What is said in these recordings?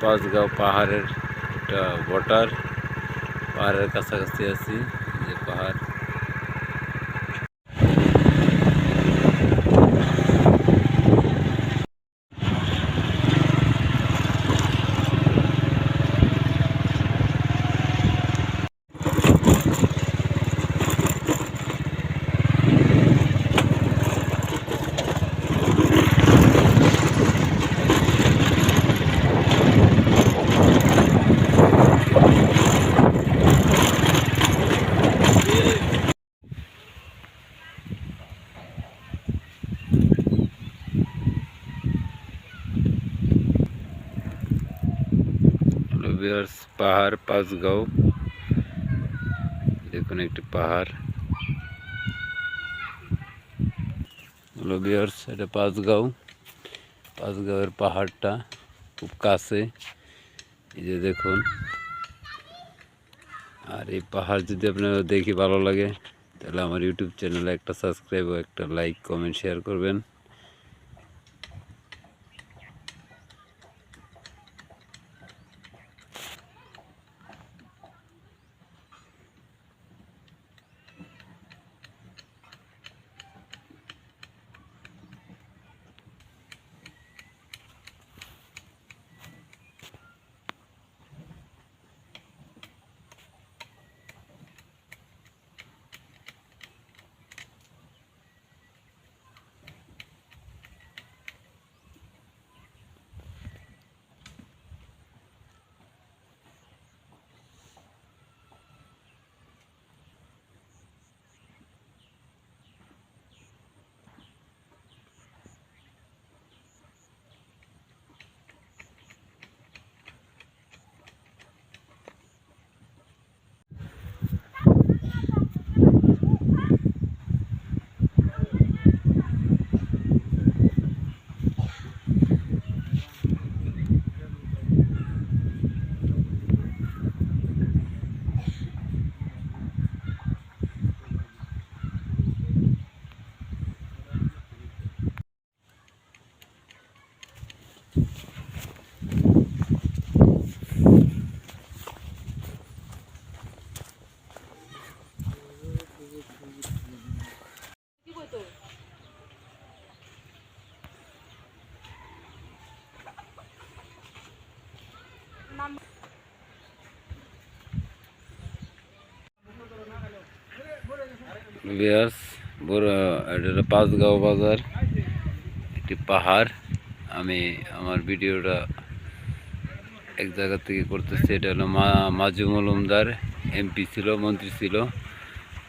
পাঁচগাঁও পাহাড়ের একটা বটার পাহাড়ের কাছাকাছি আছি যে পাহাড়। ভিউয়ার্স পাহাড় পাঁচগাঁও। দেখুন একটি পাহাড়। হ্যালো ভিউয়ার্স এটা পাঁচগাঁও। পাঁচগাঁওয়ের পাহাড়টা খুব কাছে। এই যে দেখুন। আর এই পাহাড় যদি আপনার দেখি ভালো লাগে, তাহলে আমার ইউটিউব চ্যানেলে একটা সাবস্ক্রাইব ও একটা লাইক, কমেন্ট, শেয়ার করবেন। বিয়ার্স এটা হলো পাঁচগাঁও বাজার, একটি পাহাড়। আমি আমার ভিডিওটা এক জায়গা থেকে করতেছি, এটা হলো মা মাজু মলুমদার এমপি ছিল, মন্ত্রী ছিল,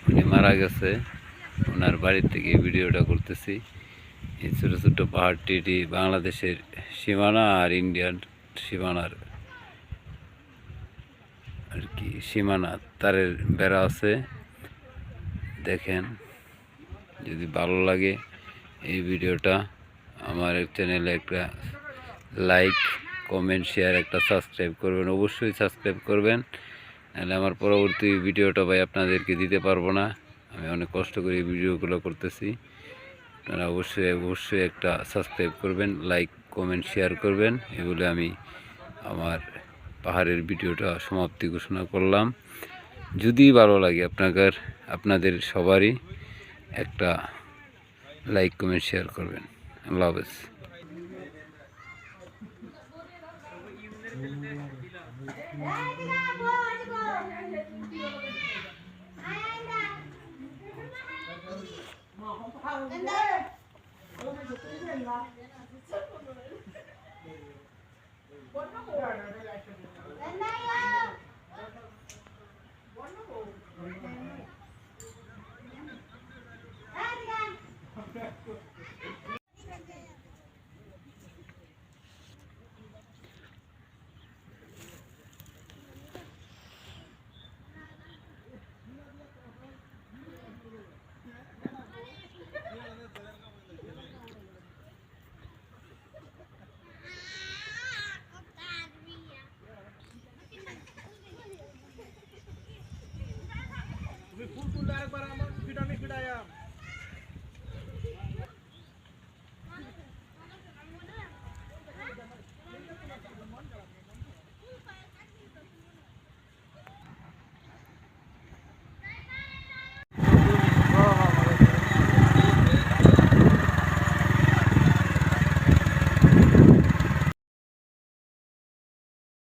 উনি মারা গেছে। ওনার বাড়ির থেকে ভিডিওটা করতেছি। এই ছোটো ছোটো পাহাড়টি এটি বাংলাদেশের সীমানা আর ইন্ডিয়ান সীমানার আর কি সীমানা, তারের বেড়া আছে। দেখেন, যদি ভালো লাগে এই ভিডিওটা, আমার চ্যানেলে একটা লাইক কমেন্ট শেয়ার একটা সাবস্ক্রাইব করবেন। অবশ্যই সাবস্ক্রাইব করবেন, নাহলে আমার পরবর্তী ভিডিওটা ভাই আপনাদেরকে দিতে পারব না। আমি অনেক কষ্ট করে এই ভিডিওগুলো করতেছি। আপনারা অবশ্যই অবশ্যই একটা সাবস্ক্রাইব করবেন লাইক কমেন্ট শেয়ার করবেন। এগুলো আমি আমার পাহাড়ের ভিডিওটা সমাপ্তি ঘোষণা করলাম। যদি ভালো লাগে আপনাদের আপনাদের সবারই একটা লাইক কমেন্ট শেয়ার করবেন। আল্লাহ হাফেজ। para